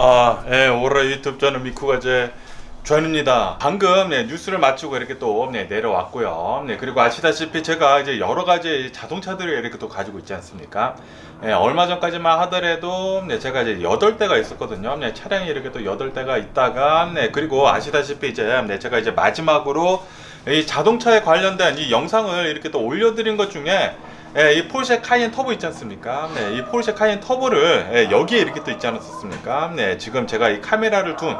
아, 예, 오라 유튜브 저는 미쿠가 제 전입니다. 방금 네, 뉴스를 마치고 이렇게 또 네, 내려왔고요. 네, 그리고 아시다시피 제가 이제 여러 가지 자동차들을 이렇게 또 가지고 있지 않습니까? 예, 얼마 전까지만 하더라도 네, 제가 이제 8대가 있었거든요. 네, 차량이 이렇게 또 8대가 있다가 네, 그리고 아시다시피 이제 네, 제가 이제 마지막으로 이 자동차에 관련된 이 영상을 이렇게 또 올려드린 것 중에 예, 이 포르쉐 카이엔 터보 있지 않습니까? 네, 이 포르쉐 카이엔 터보를 예, 여기에 이렇게 또 있지 않았었습니까? 네, 지금 제가 이 카메라를 둔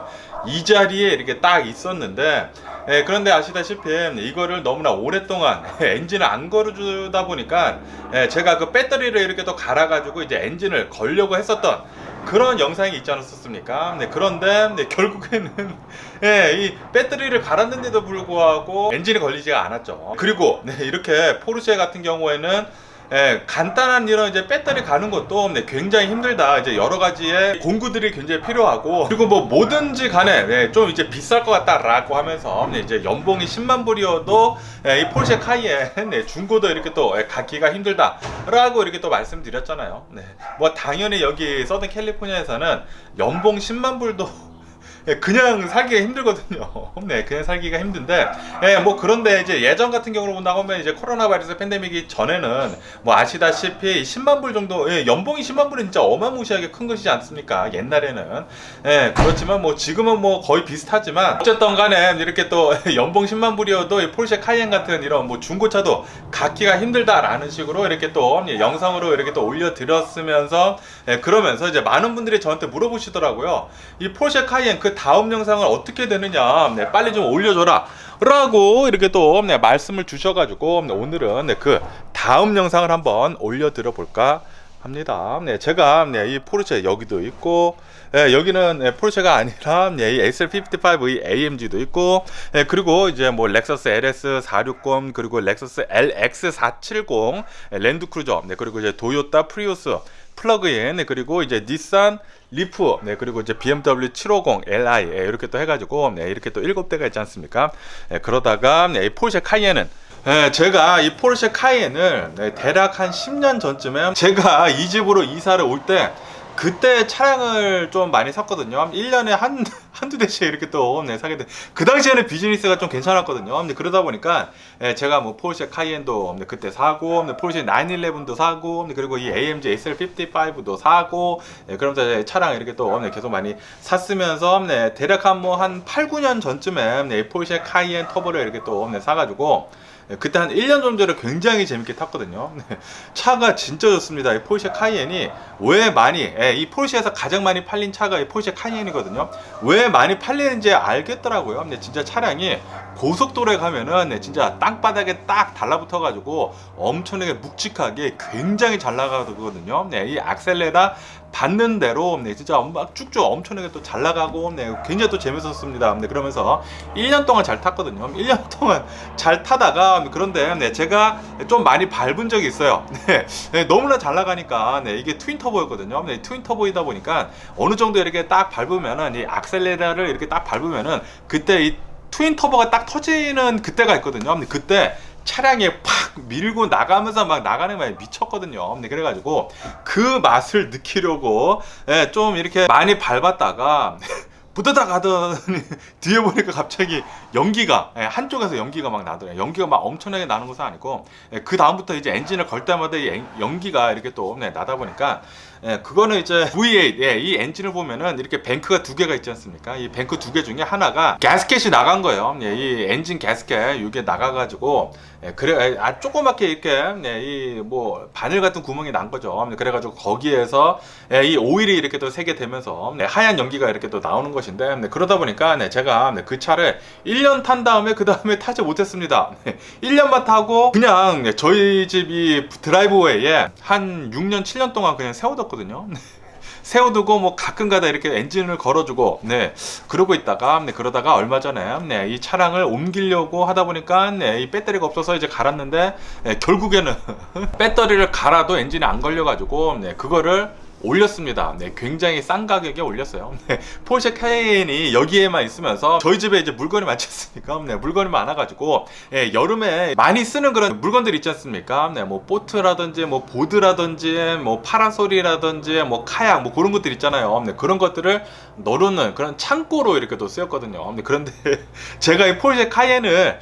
이 자리에 이렇게 딱 있었는데 예, 그런데 아시다시피 이거를 너무나 오랫동안 엔진을 안 걸어주다 보니까 예, 제가 그 배터리를 이렇게 또 갈아가지고 이제 엔진을 걸려고 했었던 그런 영상이 있지 않았었습니까? 네, 그런데 네, 결국에는 예, 이 배터리를 갈았는데도 불구하고 엔진이 걸리지가 않았죠. 그리고 네, 이렇게 포르쉐 같은 경우에는 예, 간단한 이런 이제 배터리 가는 것도 네, 굉장히 힘들다. 이제 여러 가지의 공구들이 굉장히 필요하고 그리고 뭐 뭐든지 간에 네, 좀 이제 비쌀 것 같다라고 하면서 네, 이제 연봉이 10만 불이어도 예, 이 포르쉐 카이엔 네, 중고도 이렇게 또 예, 갖기가 힘들다라고 이렇게 또 말씀드렸잖아요. 네, 뭐 당연히 여기 서든 캘리포니아에서는 연봉 10만 불도 예, 그냥 살기가 힘들거든요. 네, 그냥 살기가 힘든데, 예, 뭐 그런데 이제 예전 같은 경우로 본다고 하면 이제 코로나 바이러스 팬데믹이 전에는 뭐 아시다시피 10만 불 정도, 예, 연봉이 10만 불은 진짜 어마무시하게 큰 것이지 않습니까? 옛날에는. 예, 그렇지만 뭐 지금은 뭐 거의 비슷하지만 어쨌든 간에 이렇게 또 연봉 10만 불이어도 이 폴쉐 카이엔 같은 이런 뭐 중고차도 갖기가 힘들다라는 식으로 이렇게 또 예, 영상으로 이렇게 또 올려드렸으면서 예, 그러면서 이제 많은 분들이 저한테 물어보시더라고요. 이 폴쉐 카이엔 그 다음 영상을 어떻게 되느냐, 네, 빨리 좀 올려줘라. 라고 이렇게 또 네, 말씀을 주셔가지고 네, 오늘은 네, 그 다음 영상을 한번 올려드려 볼까 합니다. 네, 제가 네, 이 포르쉐 여기도 있고, 예, 여기는 예, 포르쉐가 아니라 예, 이 XL55 AMG도 있고, 예, 그리고 이제 뭐 렉서스 LS 460 그리고 렉서스 LX 470 예, 랜드크루저, 네, 그리고 이제 도요타 프리우스 플러그인 네, 그리고 이제 닛산 리프 네 그리고 이제 BMW 750 Li 예, 이렇게 또 해가지고 네, 이렇게 또 일곱 대가 있지 않습니까? 예, 그러다가 네, 이 포르쉐 카이엔은 예, 제가 이 포르쉐 카이엔을 네, 대략 한 10년 전쯤에 제가 이 집으로 이사를 올 때 그때 차량을 좀 많이 샀거든요. 1년에 한, 한두 대씩 이렇게 또 네, 사게 돼. 그 당시에는 비즈니스가 좀 괜찮았거든요. 근데 그러다 보니까 예, 제가 뭐 포르쉐 카이엔도 네, 그때 사고, 네, 포르쉐 911도 사고, 네, 그리고 이 AMG SL55도 사고, 예, 그러면서 차량 이렇게 또 네, 계속 많이 샀으면서 네, 대략 한 뭐한 8, 9년 전쯤에 네, 포르쉐 카이엔 터보를 이렇게 또 네, 사가지고 네, 그때 한 1년 정도를 굉장히 재밌게 탔거든요. 네, 차가 진짜 좋습니다. 이 포르쉐 카이엔이 왜 많이, 예, 이 포르쉐에서 가장 많이 팔린 차가 이 포르쉐 카이엔이거든요. 왜 많이 팔리는지 알겠더라고요. 근데 진짜 차량이 고속도로에 가면은 네, 진짜 땅바닥에 딱 달라붙어 가지고 엄청나게 묵직하게 굉장히 잘 나가거든요. 네, 이 악셀레라 받는 대로 네, 진짜 막 쭉쭉 엄청나게 또 잘 나가고 네, 굉장히 또 재밌었습니다. 네, 그러면서 1년 동안 잘 탔거든요. 1년 동안 잘 타다가 그런데 네, 제가 좀 많이 밟은 적이 있어요. 네, 네, 너무나 잘 나가니까 네, 이게 트윈 터보였거든요. 네, 트윈 터보이다 보니까 어느 정도 이렇게 딱 밟으면은 이 악셀레라를 이렇게 딱 밟으면은 그때 이 트윈 터보가 딱 터지는 그때가 있거든요. 근데 그때 차량에 팍 밀고 나가면서 막 나가는 거에 미쳤거든요. 근데 그래가지고 그 맛을 느끼려고 예, 좀 이렇게 많이 밟았다가 부드다 가더니 뒤에 보니까 갑자기 연기가 예, 한쪽에서 연기가 막 나더래요. 연기가 막 엄청나게 나는 것은 아니고 예, 그 다음부터 이제 엔진을 걸 때마다 연기가 이렇게 또 네, 나다 보니까 예, 그거는 이제 V8 예, 이 엔진을 보면은 이렇게 뱅크가 두 개가 있지 않습니까? 이 뱅크 두 개 중에 하나가 가스켓이 나간 거예요. 예, 이 엔진 가스켓 이게 나가가지고 예, 그래 아 조그맣게 이렇게 네, 이뭐 바늘 같은 구멍이 난 거죠. 네, 그래가지고 거기에서 예, 이 오일이 이렇게 또 새게 되면서 네, 하얀 연기가 이렇게 또 나오는 것인데 네, 그러다 보니까 네, 제가 네, 그 차를 1년 탄 다음에 그 다음에 타지 못했습니다. 네, 1년만 타고 그냥 네, 저희 집이 드라이브웨이에 한 6년 7년 동안 그냥 세워뒀 거든요. 네. 세워두고 뭐 가끔가다 이렇게 엔진을 걸어주고 네 그러고 있다가 네 그러다가 얼마 전에 네 이 차량을 옮기려고 하다 보니까 네 이 배터리가 없어서 이제 갈았는데 네, 결국에는 배터리를 갈아도 엔진이 안 걸려가지고 네 그거를 올렸습니다. 네, 굉장히 싼 가격에 올렸어요. 네, 포르쉐 카이엔이 여기에만 있으면서 저희 집에 이제 물건이 많지 않습니까? 네, 물건이 많아가지고 예, 여름에 많이 쓰는 그런 물건들 있지 않습니까? 네, 뭐 보트라든지 뭐 보드라든지 뭐 파라솔이라든지 뭐 카약 뭐 그런 것들 있잖아요. 네, 그런 것들을 넣어놓는 그런 창고로 이렇게 또 쓰였거든요. 네, 그런데 제가 이 포르쉐 카이엔을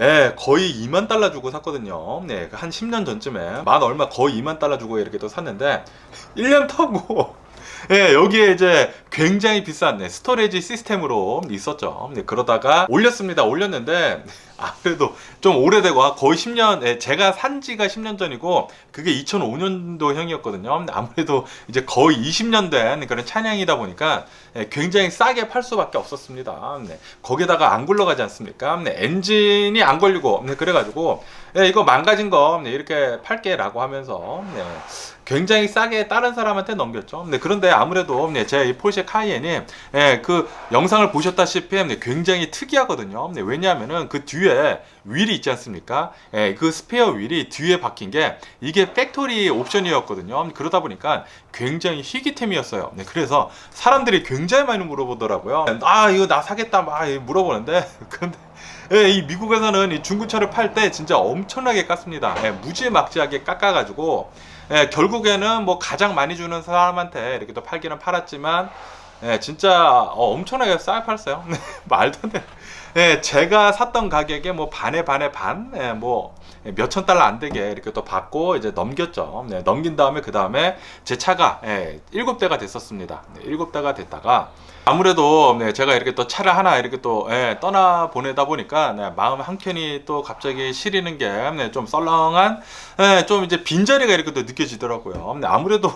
예, 거의 2만 달러 주고 샀거든요. 네, 한 10년 전쯤에 만 얼마 거의 2만 달러 주고 이렇게 또 샀는데 1년 타고 예, 여기에 이제 굉장히 비싼 네, 스토리지 시스템으로 있었죠. 네, 그러다가 올렸습니다. 올렸는데 아무래도 좀 오래되고 거의 10년, 예, 제가 산 지가 10년 전이고 그게 2005년도형이었거든요. 근데 아무래도 이제 거의 20년 된 그런 찬양이다 보니까 예, 굉장히 싸게 팔 수밖에 없었습니다. 네, 거기다가 안 굴러가지 않습니까? 네, 엔진이 안 걸리고 네, 그래가지고 예, 이거 망가진 거 네, 이렇게 팔게라고 하면서 네, 굉장히 싸게 다른 사람한테 넘겼죠. 네, 그런데 아무래도 네, 제이 폴쉐 카이엔이 예, 그 영상을 보셨다시피 네, 굉장히 특이하거든요. 네, 왜냐하면은 그 뒤에 휠이 있지 않습니까? 예, 그 스페어 휠이 뒤에 박힌 게 이게 팩토리 옵션이었거든요. 그러다 보니까 굉장히 희귀템이었어요. 네, 그래서 사람들이 굉장히 많이 물어보더라고요. 아, 이거 나 사겠다 막 물어보는데 그런데 예, 이 미국에서는 이 중고차를 팔 때 진짜 엄청나게 깠습니다. 예, 무지막지하게 깎아가지고 예, 결국에는 뭐 가장 많이 주는 사람한테 이렇게 또 팔기는 팔았지만 예, 진짜 어, 엄청나게 싸게 팔았어요. 네, 말도 안 돼. 예, 제가 샀던 가격에 뭐 반에 반에 반, 예, 뭐 몇 천 달러 안 되게 이렇게 또 받고 이제 넘겼죠. 네, 넘긴 다음에 그 다음에 제 차가 예, 일곱 대가 됐었습니다. 네, 일곱 대가 됐다가 아무래도 네, 제가 이렇게 또 차를 하나 이렇게 또 예, 떠나 보내다 보니까 네, 마음 한 켠이 또 갑자기 시리는 게좀 썰렁한 예, 좀 이제 빈자리가 이렇게 또 느껴지더라고요. 네, 아무래도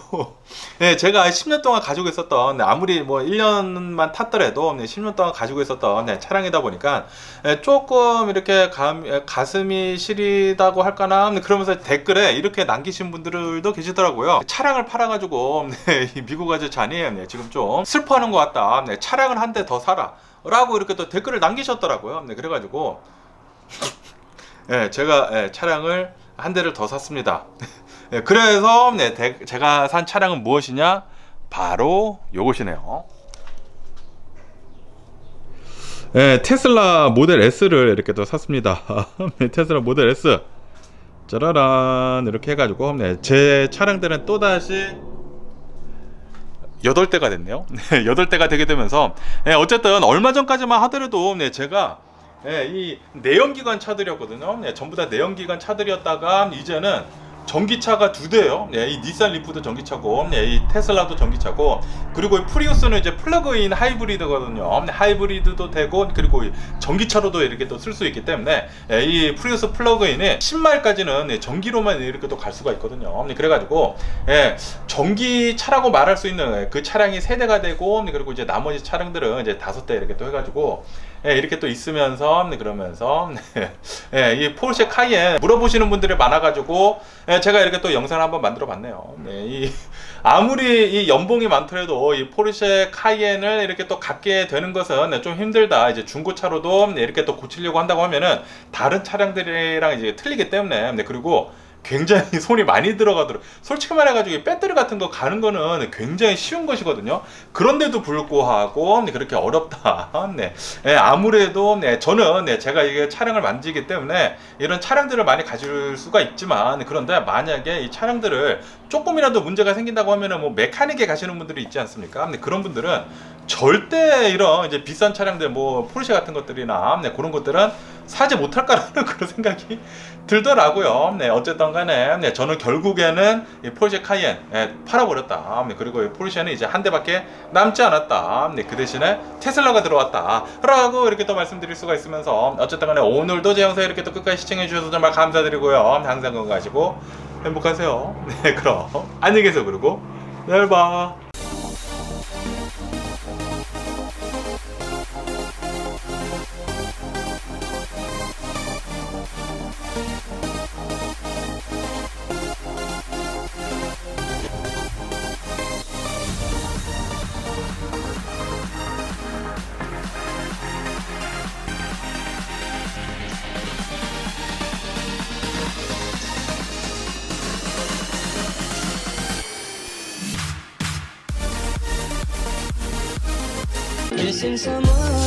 예, 제가 10년 동안 가지고 있었던 네, 아무리 뭐 1년만 탔더라도 네, 10년 동안 가지고 있었던 네, 차량이다 보니까 예, 조금 이렇게 감, 예, 가슴이 시리다고 할까나 네, 그러면서 댓글에 이렇게 남기신 분들도 계시더라고요. 차량을 팔아가지고 네, 이 미국 아저 자니 네, 지금 좀 슬퍼하는 것 같다. 네, 차량을 한 대 더 사라. 라고 이렇게 또 댓글을 남기셨더라고요. 네, 그래가지고 예, 제가 예, 차량을 한 대를 더 샀습니다. 예, 그래서 네, 대- 제가 산 차량은 무엇이냐? 바로 요것이네요. 예, 테슬라 모델 S를 이렇게 또 샀습니다. 네, 테슬라 모델 S. 짜라란 이렇게 해가지고 네, 제 차량들은 또 다시 여덟 대가 됐네요. 네, 여덟 대가 되게 되면서 예, 어쨌든 얼마 전까지만 하더라도 네, 제가 예, 이 내연기관 차들이었거든요. 네, 전부 다 내연기관 차들이었다가 이제는 전기차가 두 대요. 네, 이 닛산 리프도 전기차고, 네, 이 테슬라도 전기차고, 그리고 이 프리우스는 이제 플러그인 하이브리드거든요. 네, 하이브리드도 되고, 그리고 이 전기차로도 이렇게 또 쓸 수 있기 때문에 예, 이 프리우스 플러그인이 10마일까지는 네, 전기로만 이렇게 또 갈 수가 있거든요. 네, 그래가지고 예, 전기차라고 말할 수 있는 그 차량이 세 대가 되고, 네, 그리고 이제 나머지 차량들은 이제 다섯 대 이렇게 또 해가지고 예, 이렇게 또 있으면서 네, 그러면서 네, 예, 이 포르쉐 카이엔 물어보시는 분들이 많아가지고 예, 제가 이렇게 또 영상을 한번 만들어봤네요. 네, 이 아무리 이 연봉이 많더라도 이 포르쉐 카이엔을 이렇게 또 갖게 되는 것은 네, 좀 힘들다. 이제 중고차로도 네, 이렇게 또 고치려고 한다고 하면은 다른 차량들이랑 이제 틀리기 때문에 네, 그리고 굉장히 손이 많이 들어가도록 솔직히 말해가지고 이 배터리 같은 거 가는 거는 굉장히 쉬운 것이거든요. 그런데도 불구하고 네, 그렇게 어렵다. 네. 예, 아무래도 네, 저는 네, 제가 이게 차량을 만지기 때문에 이런 차량들을 많이 가질 수가 있지만 그런데 만약에 이 차량들을 조금이라도 문제가 생긴다고 하면은 뭐 메카닉에 가시는 분들이 있지 않습니까? 근데 그런 분들은 절대 이런 이제 비싼 차량들 뭐 포르쉐 같은 것들이나 네, 그런 것들은 사지 못할까라는 그런 생각이 들더라고요. 네, 어쨌든 간에 네, 저는 결국에는 이 포르쉐 카이엔 예, 팔아버렸다. 네, 그리고 이 포르쉐는 이제 한 대밖에 남지 않았다. 네, 그 대신에 테슬라가 들어왔다. 라고 이렇게 또 말씀드릴 수가 있으면서 어쨌든 간에 오늘도 제 영상 이렇게 또 끝까지 시청해 주셔서 정말 감사드리고요. 항상 건강하시고 행복하세요. 네, 그럼 안녕히 계세요. 그리고 내일 봐. sense amor